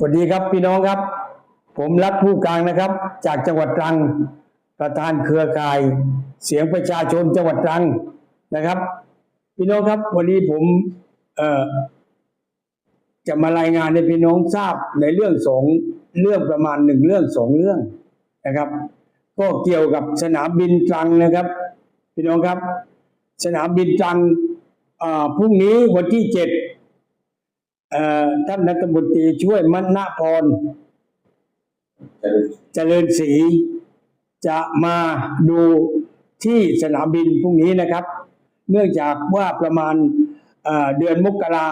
สวัสดีครับพี่น้องครับ ผมรัฐผู้กลางนะครับ จากจังหวัดตรัง ประธานเครือข่าย เสียงประชาชนจังหวัดตรังนะครับ พี่น้องครับ วันนี้ผมเอ่อจะมารายงานให้พี่น้องทราบในเรื่องสองเรื่องประมาณหนึ่งเรื่องสองเรื่องนะครับ ก็เกี่ยวกับสนามบินตรังนะครับ พี่น้องครับ สนามบินตรังอ่าพรุ่งนี้วันที่เจ็ด ท่านรัฐมนตรีช่วยมณพรเจริญศรีจะมาดูที่สนามบินพรุ่งนี้นะครับ เนื่องจากว่าประมาณเเดือนมกรา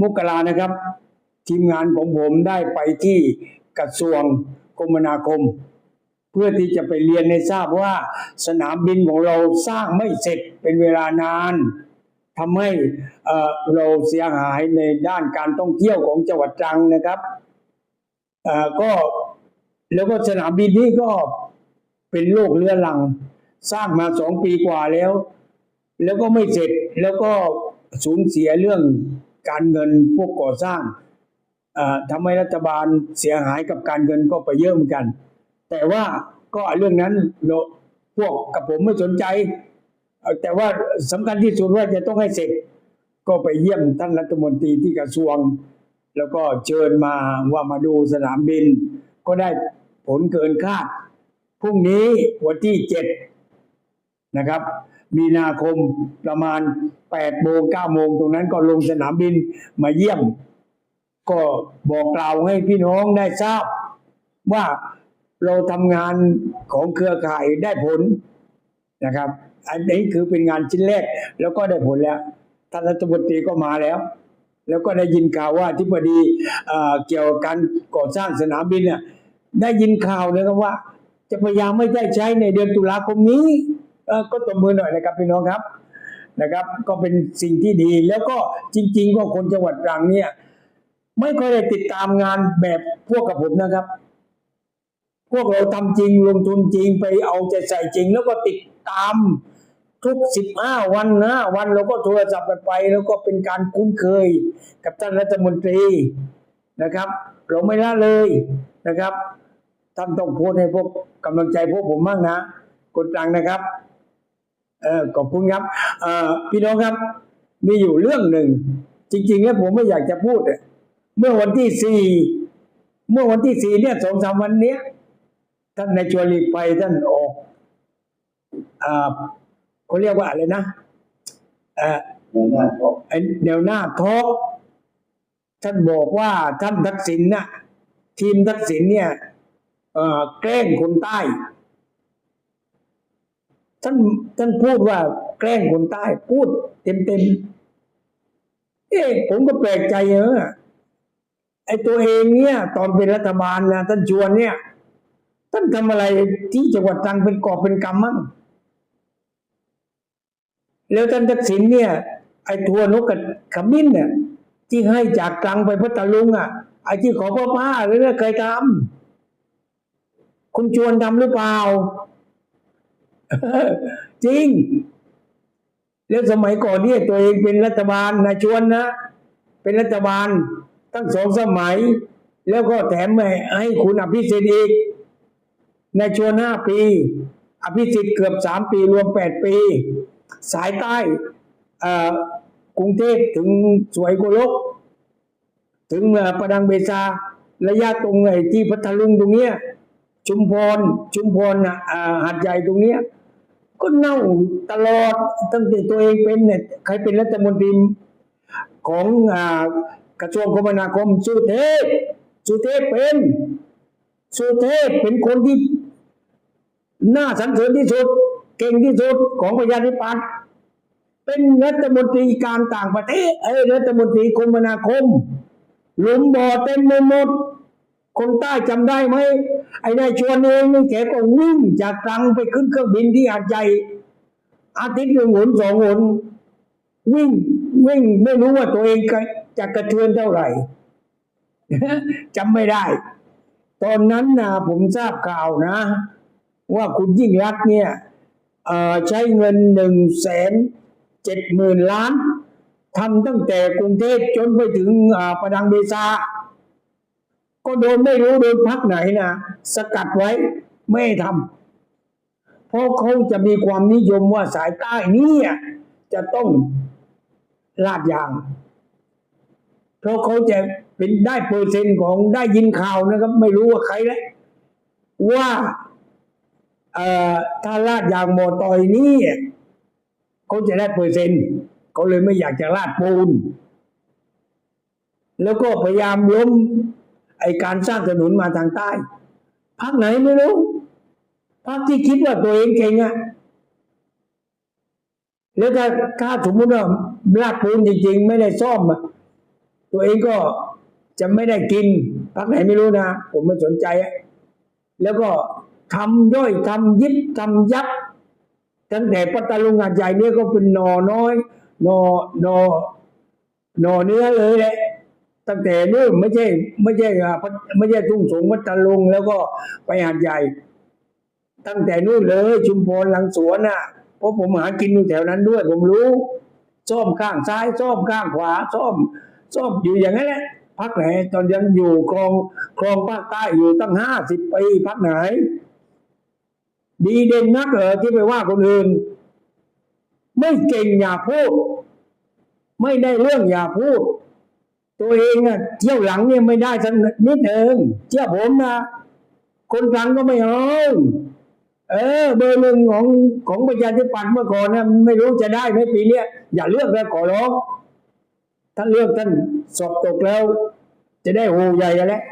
มกรานะครับ ทีมงานของผมได้ไปที่กระทรวงคมนาคม เพื่อที่จะไปเรียนให้ทราบว่าสนามบินของเราสร้างไม่เสร็จเป็นเวลานาน ทำให้เราเสียหายในด้านการท่องเที่ยวของจังหวัดตรังนะครับก็แล้วก็สนามบินนี้ก็เป็นโรคเรื้อรัง สร้างมาสองปีกว่าแล้ว แล้วก็ไม่เสร็จแล้วก็สูญเสียเรื่องการเงินพวกก่อสร้างทำให้รัฐบาลเสียหายกับการเงินก็ไปเยอะเหมือนกัน แต่ว่าก็เรื่องนั้นพวกกับผมไม่สนใจ แต่ว่าสำคัญที่สุดว่าจะต้องให้เสร็จ ก็ไปเยี่ยมท่านรัฐมนตรีที่กระทรวง แล้วก็เชิญมาว่ามาดูสนามบิน ก็ได้ผลเกินคาดพรุ่งนี้วันที่เจ็ดนะครับ มีนาคมประมาณแปดโมงเก้าโมงตรงนั้นก็ลงสนามบินมาเยี่ยม ก็บอกกล่าวให้พี่น้องได้ทราบว่าเราทำงานของเครือข่ายได้ผล นะครับ อันนี้คือเป็นงานชิ้นแรกแล้วก็ได้ผลแล้วท่านรัฐมนตรีก็มาแล้ว แล้วก็ได้ยินข่าวว่าที่พอดีเกี่ยวกับการก่อสร้างสนามบินเนี่ยได้ยินข่าวนะครับว่า จะพยายามไม่ได้ใช้ในเดือนตุลาคมนี้ก็ตบมือหน่อยนะครับพี่น้องครับนะครับ ก็เป็นสิ่งที่ดีแล้วก็จริง ๆ ก็คนจังหวัดตรังเนี่ย ไม่ค่อยได้ติดตามงานแบบพวกกับผมนะครับ พวกเราทำจริงลงทุนจริงไปเอาใจใส่จริง แล้วก็ติด ตามทุกสิบห้าวันนะวันเราก็โทรศัพท์กันไป แล้วก็เป็นการคุ้นเคยกับท่านรัฐมนตรีนะครับ เราไม่ละเลยนะครับท่านต้องพูดให้พวกกำลังใจพวกผมบ้างนะกดตังนะครับเออขอบคุณครับเออพี่น้องครับ มีอยู่เรื่องหนึ่ง จริง ๆ แล้วผมไม่อยากจะพูดเมื่อวันที่สี่เมื่อวันที่สี่เนี่ยสองสามวันเนี้ยท่านในชวนหลีกภัยท่านออก เขาเรียกว่าอะไรนะเออในหน้าก็ไอ้แนวหน้าทอกท่านบอกว่าท่านทักษิณน่ะทีมทักษิณเนี่ยเอ่อแกล้งคนใต้ ท่านท่านพูดว่าแกล้งคนใต้ พูดเต็มเต็มเอ๊ะผมก็แปลกใจเออไอตัวเองเนี่ย ตอนเป็นรัฐบาลนะท่านชวนเนี่ย ท่านทำอะไรที่จังหวัดตรังเป็นกอบเป็นกำมั่ง แล้วท่านทักษิณเนี่ยไอ้ทัวนกกับขมิ้นเนี่ยที่ให้จากตรังไปพัทลุงอะไอ้ที่ขอพ่อป้าหรือเคยทำคุณชวนทำหรือเปล่า จริง แล้วสมัยก่อนเนี่ยตัวเองเป็นรัฐบาลนายชวนนะ เป็นรัฐบาลตั้งสองสมัย แล้วก็แถมให้ให้คุณอภิสิทธิ์อีกในชวนห้าปี อภิสิทธิ์เกือบสามปีรวมแปดปี สายใต้กรุงเทพถึงสวยโกลก ถึงประดังเบซาระยะตรงไอ้ที่พัทลุงตรงเนี้ยชุมพรชุมพรน่ะอ่าหัดใหญ่ตรงเนี้ยก็เน่าตลอดตั้งแต่ตัวเองเป็นเนี่ยใครเป็นรัฐมนตรีของอกระทรวงคมนาคมสุเทพสุเทพเป็นสุเทพเป็นคนที่น่าสรรเสริญที่สุด เก่งที่สุดของประชาธิปัตย์เป็นรัฐมนตรีการต่างประเทศเอ้ยรัฐมนตรีคมนาคม หลุมบ่อเต็มไปหมดคนใต้จำได้ไหมไอ้นายชวนเองนี่แกก็วิ่งจากตรังไปขึ้นเครื่องบินที่หาดใหญ่อาทิตย์หนึ่งหนสองหนวิ่งวิ่งไม่รู้ว่าตัวเองจะกระเทือนเท่าไหร่จำไม่ได้ ตอนนั้นนะผมทราบข่าวนะ ว่าคุณยิ่งรักเนี่ย ใช้เงินหนึ่งแสนเจ็ดหมื่นล้านทำตั้งแต่กรุงเทพจนไปถึงอ่าประดังเบซา ก็โดนไม่รู้โดนพักไหนนะสกัดไว้ไม่ทำเพราะเขาจะมีความนิยมว่าสายใต้นี่จะต้องลาดยาง เพราะเขาจะเป็นได้เปอร์เซ็นต์ของได้ยินข่าวนะครับ ไม่รู้ว่าใครแล้วว่า ถ้าลาดยางมอตอยนี่เขาจะได้เปอร์เซ็นต์เขาเลยไม่อยากจะลาดปูน แล้วก็พยายามล้มไอการสร้างถนนมาทางใต้พักไหนไม่รู้พักที่คิดว่าตัวเองเก่งอะแล้วก็ถ้าสมมติว่าลาดปูนจริง ๆ ไม่ได้ซ่อมอะตัวเองก็จะไม่ได้กินพักไหนไม่รู้นะ ผมไม่สนใจแล้วก็ ทำย่อยทำยิบทำยับตั้งแต่ปัตตาลุงงานใหญ่เนี่ยก็เป็นหนอน้อยหนอหนอนอเนื้อเลยแหละตั้งแต่นู่นไม่ใช่ไม่ใช่อาพัทไม่ใช่ทุ่งสงพัทลุงแล้วก็ไปหาดใหญ่ ตั้งแต่นู่นเลยชุมพรหลังสวนน่ะเพราะผมหากินอยู่แถวนั้นด้วย ผมรู้ซ่อมข้างซ้ายซ่อมข้างขวาซ่อมซ่อมอยู่อย่างนั้นแหละพักไหนตอนยังอยู่คลองคลองภาคใต้อยู่ตั้งห้าสิบปีพักไหน ดีเด่นนักเหรอที่ไปว่าคนอื่น ไม่เก่งอย่าพูด ไม่ได้เรื่องอย่าพูด ตัวเองอะเที่ยวหลังเนี่ยไม่ได้สักนิดเองเชื่อผมนะคนกลางก็ไม่เอาเออ เบอร์หนึ่งของของประชาธิปัตย์เมื่อก่อนนะไม่รู้จะได้ไหมปีเนี้ยอย่าเลือกแล้วขอร้องถ้าเลือกท่านสอบตกแล้ว จะได้โหใหญ่กันแล้ว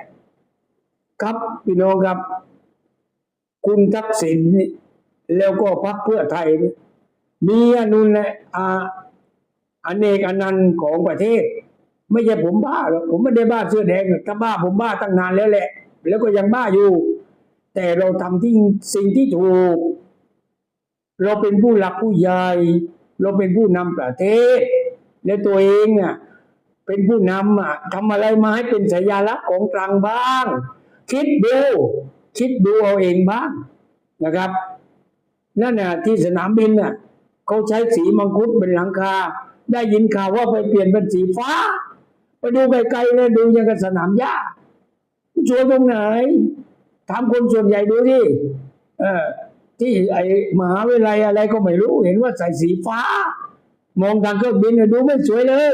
ครับพี่น้องครับ คุณทักษิณนี่แล้วก็พรรคเพื่อไทย มีอนุนและอาอเนกอนันต์ของประเทศ ไม่ใช่ผมบ้าหรอกผมไม่ได้บ้าเสื้อแดงกถ้าบ้าผมบ้าตั้งนานแล้วแหละ แล้วก็ยังบ้าอยู่ แต่เราทำที่สิ่งที่ถูก เราเป็นผู้หลักผู้ใหญ่ เราเป็นผู้นำประเทศ และตัวเองอะเป็นผู้นำอะทำอะไรมาให้เป็นสัญลักษณ์ของตรังบ้าง คิดดู คิดดูเอาเองบ้างนะครับ นั่นน่ะที่สนามบินน่ะเขาใช้สีมังคุดเป็นหลังคา ได้ยินข่าวว่าไปเปลี่ยนเป็นสีฟ้า ไปดูไกลๆเลยดูยังกับสนามหญ้าชัวร์ตรงไหนถามคนส่วนใหญ่ดูที่เออที่ไอมหาวิทยาลัยอะไรก็ไม่รู้ เห็นว่าใส่สีฟ้า มองทางเครื่องบินเนี่ยดูไม่สวยเลย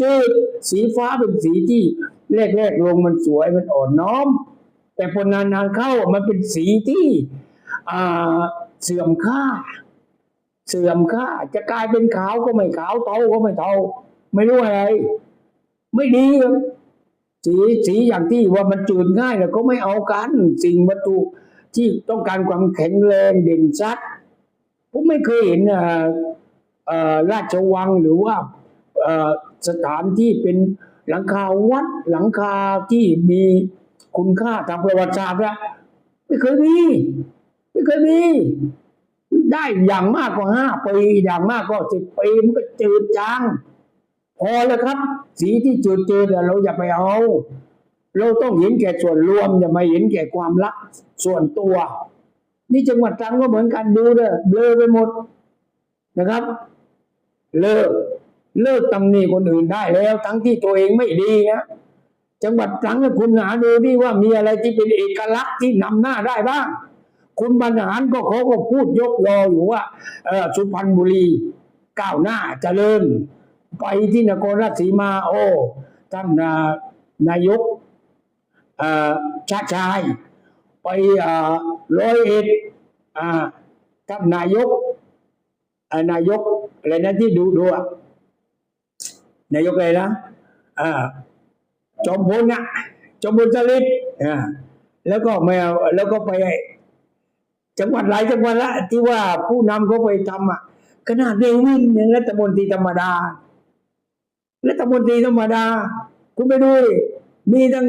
จืดสีฟ้าเป็นสีที่แรกๆลงมันสวยมันอ่อนน้อม แต่พอนานๆเข้ามันเป็นสีที่เสื่อมค่า เสื่อมค่า จะกลายเป็นขาวก็ไม่ขาวเทาก็ไม่เทาไม่รู้อะไร ไม่ดีครับสีสีอย่างที่ว่ามันจืดง่ายเนี่ยก็ไม่เอากัน สิ่งวัตถุที่ต้องการความแข็งแรงเด่นชัดผมไม่เคยเห็นราชวังหรือว่าสถานที่เป็นหลังคาวัดหลังคาที่มี คุณค่าทางประวัติศาสตร์อะไม่เคยมีไม่เคยมีได้อย่างมากก็ห้าปีอย่างมากก็สิบปีมันก็จืดจางพอแล้วครับ สีที่จืดจืดเราอย่าไปเอา เราต้องเห็นแก่ส่วนรวมอย่ามาเห็นแก่ความรักส่วนตัว นี่จังหวัดตรังก็เหมือนกันดูเด้อเบลอไปหมดนะครับ เลิกเลิกตำหนิคนอื่นได้แล้ว ทั้งที่ตัวเองไม่ดีนะ จังหวัดตรังคุณหาดูที่ว่ามีอะไรที่เป็นเอกลักษณ์ที่นำหน้าได้บ้าง คุณบรรหารก็เขาก็พูดยกยออยู่ว่าเอสุพรรณบุรีก้าวหน้าเจริญ ไปที่นครราชสีมาโอ้ท่านอ่านายกชาชาย ไปร้อยเอ็ดท่านนายกนายกอะไรนะที่ดูดูอะนายกอะไรนะอ่า จอมพลน่ะจอมพลสฤษดิ์อ่าแล้วก็แมวแล้วก็ไป จังหวัดหลายจังหวัดละ ที่ว่าผู้นำเขาไปทำอะขนาดเดวินยังรัฐมนตรีธรรมดารัฐมนตรีธรรมดา คุณไปดูมีทั้ง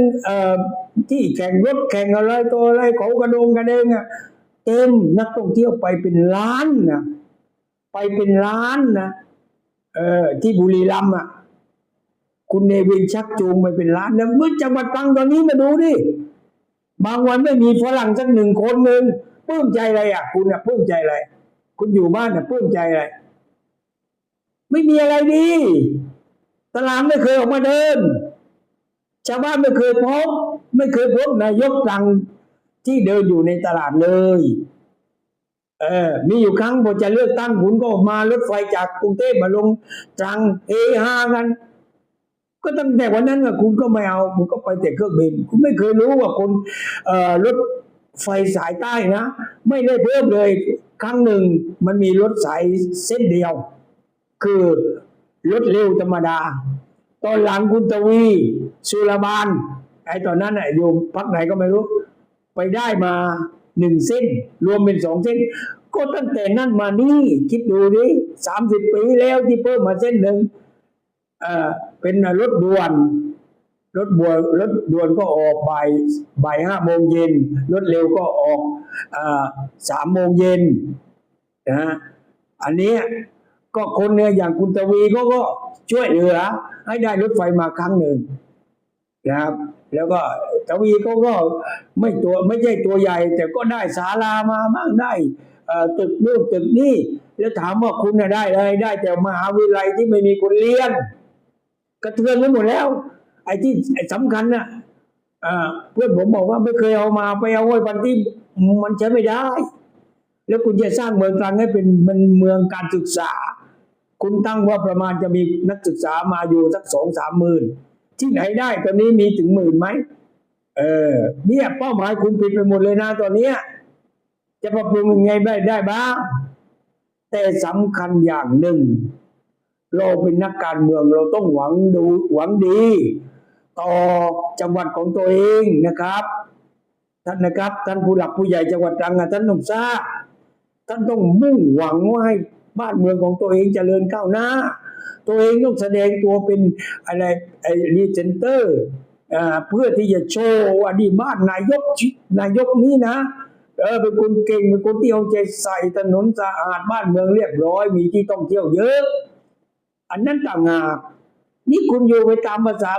ที่แข่งรถแข่งอะไรตัวอะไรเขากระโดงกระเดงอะเต็มนักท่องเที่ยวไปเป็นล้านนะไปเป็นล้านนะเออที่บุรีรัมย์อะ คุณเนวินชักจูงไปเป็นล้านแล้วเมื่อจังหวัดตรังตอนนี้มาดูดิบางวันไม่มีฝรั่งสักหนึ่งคนหนึ่งปลื้มใจอะไรอะ คุณอะปลื้มใจอะไรคุณอยู่บ้านอะปลื้มใจอะไรไม่มีอะไรดีตลาดไม่เคยออกมาเดินชาวบ้านไม่เคยพบ ไม่เคยพบนายกตังที่เดินอยู่ในตลาดเลย เออ มีอยู่ครั้งพอจะเลือกตั้งคุณก็มารถไฟจากกรุงเทพมาลงตรังเฮฮากัน ก็ตั้งแต่วันนั้นอะคุณก็ไม่เอาคุณก็ไปแต่เครื่องบิน คุณไม่เคยรู้ว่าคนรถไฟสายใต้นะ ไม่ได้เพิ่มเลย ครั้งหนึ่งมันมีรถสายเส้นเดียว คือรถเร็วธรรมดา ตอนหลังคุณตวีสุรบานไอ้ตอนนั้นน่ะโยมพักไหนก็ไม่รู้ ไปได้มาหนึ่งเส้น รวมเป็นสองเส้น ก็ตั้งแต่นั้นมานี่ คิดดูดิสามสิบปีแล้วที่เพิ่มมาเส้นหนึ่งเอ่อ เป็นรถด่วน รถบัวรถด่วนก็ออกบ่ายบ่ายห้าโมงเย็นรถเร็วก็ออกสามโมงเย็นนะฮะอันนี้ก็คนเนี่ยอย่างคุณตวีเขาก็ช่วยเหลือ ให้ได้รถไฟมาครั้งหนึ่งนะครับ แล้วก็ตวีเขาก็ไม่ตัวไม่ใช่ตัวใหญ่ แต่ก็ได้ศาลามาบ้างได้ตึกนู่นตึกนี่แล้วถามว่าคุณน่ะได้อะไรได้ แต่มหาวิทยาลัยที่ไม่มีคนเรียน กระเทือนไปหมดแล้ว ไอ้ที่ไอ้สำคัญน่ะอ่าเพื่อนผมบอกว่าไม่เคยเอามาไปเอาไว้วันที่มันใช้ไม่ได้ แล้วคุณจะสร้างเมืองตรังให้เป็นมันเมืองการศึกษา คุณตั้งว่าประมาณจะมีนักศึกษามาอยู่สักสองสามหมื่นที่ไหนได้ตอนนี้มีถึงหมื่นไหมเออเนี่ยเป้าหมายคุณผิดไปหมดเลยนะตอนเนี้ยจะปรับปรุงยังไงได้ได้บ้างแต่สำคัญอย่างหนึ่ง เราเป็นนักการเมืองเราต้องหวังดูหวังดี ต่อจังหวัดของตัวเองนะครับท่านนะครับ ท่านผู้หลักผู้ใหญ่จังหวัดตรังท่านต้องทราบท่านต้องมุ่งหวังว่าให้บ้านเมืองของตัวเองเจริญก้าวหน้า ตัวเองต้องแสดงตัวเป็นอะไรไอ้รีเซนเตอร์เพื่อที่จะโชว์ว่านี่บ้านนายกนายกนี้นะเออเป็นคนเก่งเป็นคนที่เอาใจใส่ถนนสะอาดบ้านเมืองเรียบร้อย มีที่ท่องเที่ยวเยอะ อันนั้นต่างหากนี่คุณอยู่ไปตามภาษา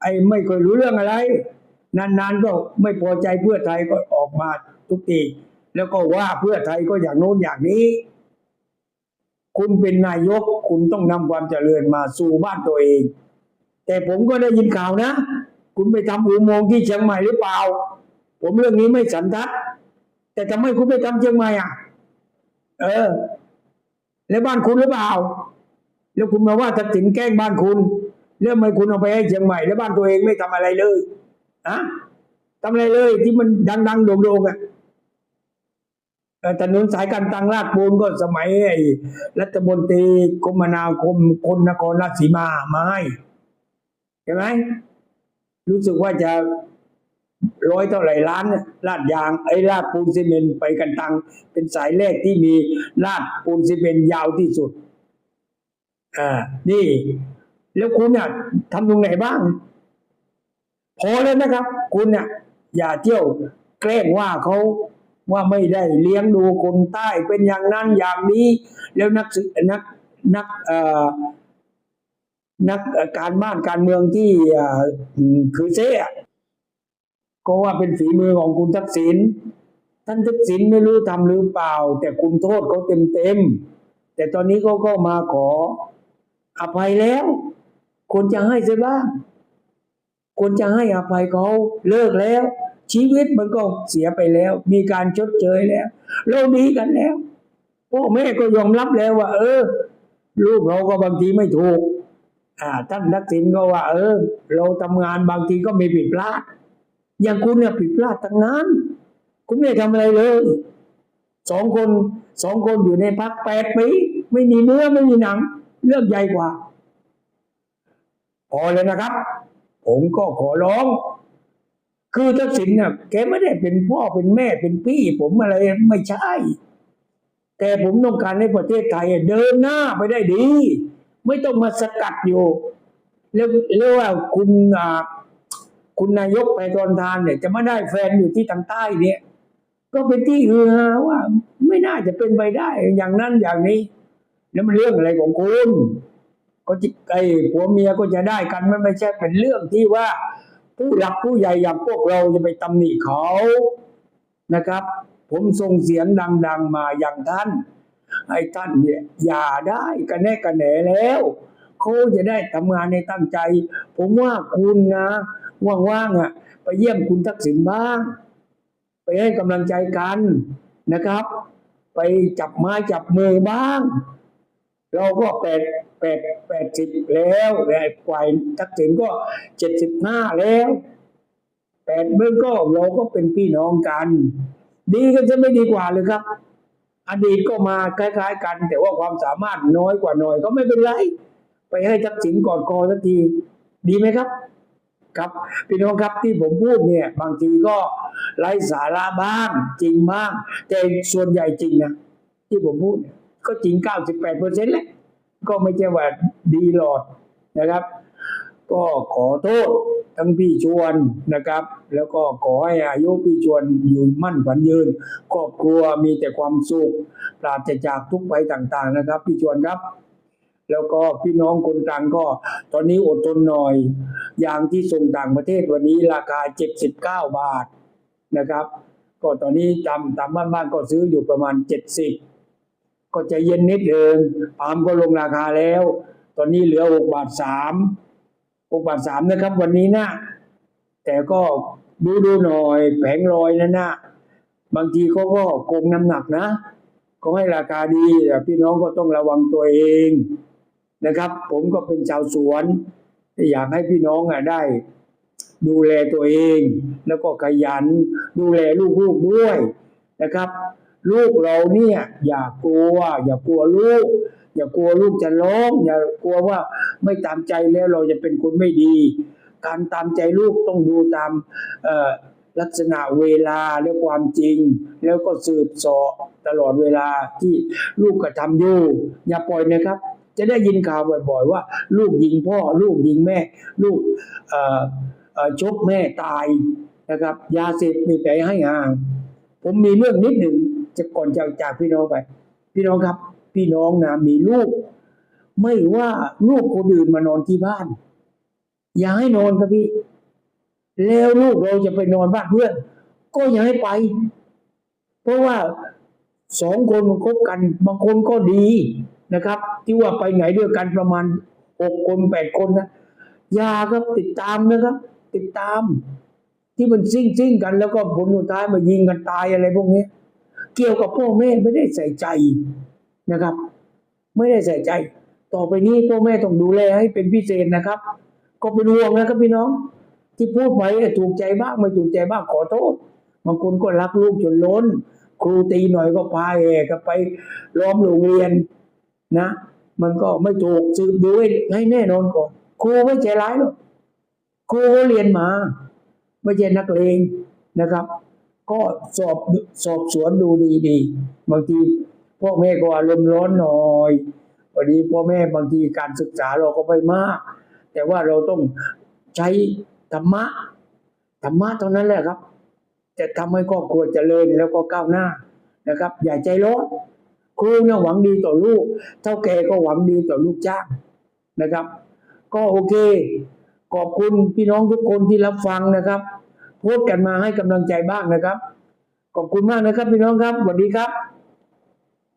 ไอ้ไม่ค่อยรู้เรื่องอะไร นานๆก็ไม่พอใจเพื่อไทยก็ออกมาทุกทีแล้วก็ว่าเพื่อไทยก็อย่างโน้นอย่างนี้ คุณเป็นนายกคุณต้องนำความเจริญมาสู่บ้านตัวเอง แต่ผมก็ได้ยินข่าวนะ คุณไปทำอุโมงค์ที่เชียงใหม่หรือเปล่า ผมเรื่องนี้ไม่สันทัด แต่ทำไมคุณไปทำเชียงใหม่อะ เออ แล้วบ้านคุณหรือเปล่า แล้วคุณมาว่าทักษิณแกล้งบ้านคุณแล้วทำไมคุณเอาไปให้เชียงใหม่ แล้วบ้านตัวเองไม่ทำอะไรเลยอะทำอะไรเลยที่มันดังๆโด่งๆอะเอ่ถนนสายการตังลาดปูนก็สมัยไอ้รัฐมนตรีคมนาคมคนนครราชสีมามาให้เห็นไหมรู้สึกว่าจะร้อยเท่าไหร่ล้านลาดยางไอ้ลาดปูนซีเมนต์ไปกันตังเป็นสายแรกที่มีลาดปูนซีเมนต์ยาวที่สุด อ่า นี่ แล้วคุณเนี่ยทำตรงไหนบ้าง พอแล้วนะครับ คุณเนี่ยอย่าเที่ยวแกล้งว่าเขาว่าไม่ได้เลี้ยงดูคนใต้เป็นอย่างนั้นอย่างนี้ แล้วนักศึกนักนักเอ่อนักการบ้านการเมืองที่คือเซ่ก็ว่าเป็นฝีมือของคุณทักษิณท่านทักษิณไม่รู้ทำหรือเปล่า แต่คุณโทษเขาเต็มเต็มแต่ตอนนี้เขาก็มาขอ อภัยแล้วควรจะให้เสียบ้างควรจะให้อภัยเขาเลิกแล้ว ชีวิตมันก็เสียไปแล้ว มีการชดเชยแล้ว เราดีกันแล้วพ่อแม่ก็ยอมรับแล้วว่า เออ ลูกเราก็บางทีไม่ถูก อ่า ท่านทักษิณก็ว่า เออ เราทำงานบางทีก็มีผิดพลาดอย่างคุณเนี่ยผิดพลาดทั้งนั้น คุณไม่ได้ทำอะไรเลยสองคนสองคนอยู่ในพักแปดปีไม่มีเนื้อไม่มีหนัง เรื่องใหญ่กว่าพอเลยนะครับ ผมก็ขอร้อง คือทักษิณเนี่ยแกไม่ได้เป็นพ่อเป็นแม่เป็นพี่ ผมอะไรไม่ใช่ แต่ผมต้องการให้ประเทศไทยเดินหน้าไปได้ดี ไม่ต้องมาสกัดอยู่ แล้วแล้วว่าคุณคุณนายกไปตอนทานเนี่ยจะไมาได้แฟนอยู่ที่ทางใต้เนี่ย ก็เป็นที่ฮือฮาว่าไม่น่าจะเป็นไปได้อย่างนั้นอย่างนี้ แล้วมันเรื่องอะไรของคุณก็จิไอ้ผัวเมียก็จะได้กันมันไม่ใช่เป็นเรื่องที่ว่า ผู้หลักผู้ใหญ่อย่างพวกเราจะไปตำหนิเขานะครับ ผมส่งเสียงดัง ๆมาอย่างท่านให้ท่านเนี่ยอย่าได้กันแน่กันแหนแล้วเขาจะได้ทำงานในตั้งใจ ผมว่าคุณนะว่างๆอะ ไปเยี่ยมคุณทักษิณบ้าง ไปให้กำลังใจกันนะครับ ไปจับไม้จับมือบ้าง เราก็แปดแปดแปดสิบแล้วแต่ฝ่ายทักษิณก็เจ็ดสิบห้าแล้วแปดเมื่องก็เราก็เป็นพี่น้องกัน ดีกันจะไม่ดีกว่าเลยครับ อดีตก็มาคล้าย ๆ กัน แต่ว่าความสามารถน้อยกว่าหน่อยก็ไม่เป็นไร ไปให้ทักษิณกอดคอสักที ดีไหมครับ ครับพี่น้องครับที่ผมพูดเนี่ย บางทีก็ไร้สาระบ้างจริงบ้างแต่ส่วนใหญ่จริงนะที่ผมพูดเนี่ย ก็จริง 98เปอร์เซ็นต์แหละ ก็ไม่ใช่ว่าดีหลอดนะครับ ก็ขอโทษทั้งพี่ชวนนะครับ แล้วก็ขอให้อายุพี่ชวนอยู่มั่นขวัญยืน ครอบครัวมีแต่ความสุข ปราศจากทุกข์ภัยต่างๆนะครับ พี่ชวนครับ แล้วก็พี่น้องคนกลางก็ ตอนนี้อดทนหน่อย อย่างที่ส่งต่างประเทศวันนี้ราคา 79 บาทนะครับ ก็ตอนนี้ตามตามบ้านบ้านๆก็ซื้ออยู่ประมาณ 70 ก็จะเย็นนิดเดิมปาล์มก็ลงราคาแล้ว ตอนนี้เหลือ6บาท3 6บาท3นะครับ วันนี้นะ แต่ก็ดูดูหน่อยแผงลอยนั่นนะบางทีเขาก็โกงน้ำหนักนะเขาให้ราคาดีแต่พี่น้องก็ต้องระวังตัวเองนะครับ ผมก็เป็นชาวสวน อยากให้พี่น้องอะได้ ดูแลตัวเอง แล้วก็ขยันดูแลลูกๆด้วยนะครับ ลูกเราเนี่ยอย่ากลัว อย่ากลัวลูก อย่ากลัวลูกจะร้องอย่ากลัวว่าไม่ตามใจแล้วเราจะเป็นคนไม่ดี การตามใจลูกต้องดูตามลักษณะเวลาและความจริง แล้วก็สืบเสอบตลอดเวลาที่ลูกกระทำอยู่อย่าปล่อยนะครับ จะได้ยินข่าวบ่อย ๆ ว่า ลูกยิงพ่อ ลูกยิงแม่ ลูกชกแม่ตายนะครับ ยาเสพติดไปให้ห่าง ผมมีเรื่องนิดหนึ่ง จะก่อนจากจากพี่น้องไป พี่น้องครับ พี่น้องนะมีลูก ไม่ว่าลูกคนอื่นมานอนที่บ้าน อย่าให้นอนครับพี่ แล้วลูกเราจะไปนอนบ้านเพื่อน ก็อย่าให้ไป เพราะว่าสองคนมันคบกันบางคนก็ดีนะครับ ที่ว่าไปไหนด้วยกันประมาณหกคนแปดคนนะอย่าครับติดตามนะครับ ติดตาม ที่มันซิ่งซิ่งกันแล้วก็ผลสุดท้ายมายิงกันตายอะไรพวกนี้ เกี่ยวกับพ่อแม่ไม่ได้ใส่ใจนะครับ ไม่ได้ใส่ใจ ต่อไปนี้พ่อแม่ต้องดูแลให้เป็นพิเศษนะครับ ก็เป็นห่วงนะครับพี่น้อง ที่พูดไปถูกใจบ้างไม่ถูกใจบ้างขอโทษบางคนก็รักลูกจนล้น ครูตีหน่อยก็พาแห่กันไปล้อมโรงเรียนนะ มันก็ไม่ถูกสืบดูให้ให้แน่นอนก่อนครูไม่ใจร้ายหรอกครูก็เรียนมา ไม่ใช่นักเลงนะครับ ก็สอบสอบสวนดูดีๆบางทีพ่อแม่ก็อารมณ์ร้อนหน่อยวันนี้พ่อแม่บางทีการศึกษาเราก็ไม่มาก แต่ว่าเราต้องใช้ธรรมะธรรมะเท่านั้นแหละครับ จะทำให้ครอบครัวเจริญแล้วก็ก้าวหน้านะครับ อย่าใจร้อนครูเนี่ยหวังดีต่อลูก เท่าแก่ก็หวังดีต่อลูกจ้างนะครับ ก็โอเค ขอบคุณพี่น้องทุกคนที่รับฟังนะครับ พสต์กันมาให้กำลังใจบ้างนะครับ ขอบคุณมากนะครับพี่น้องครับสวัสดีครับ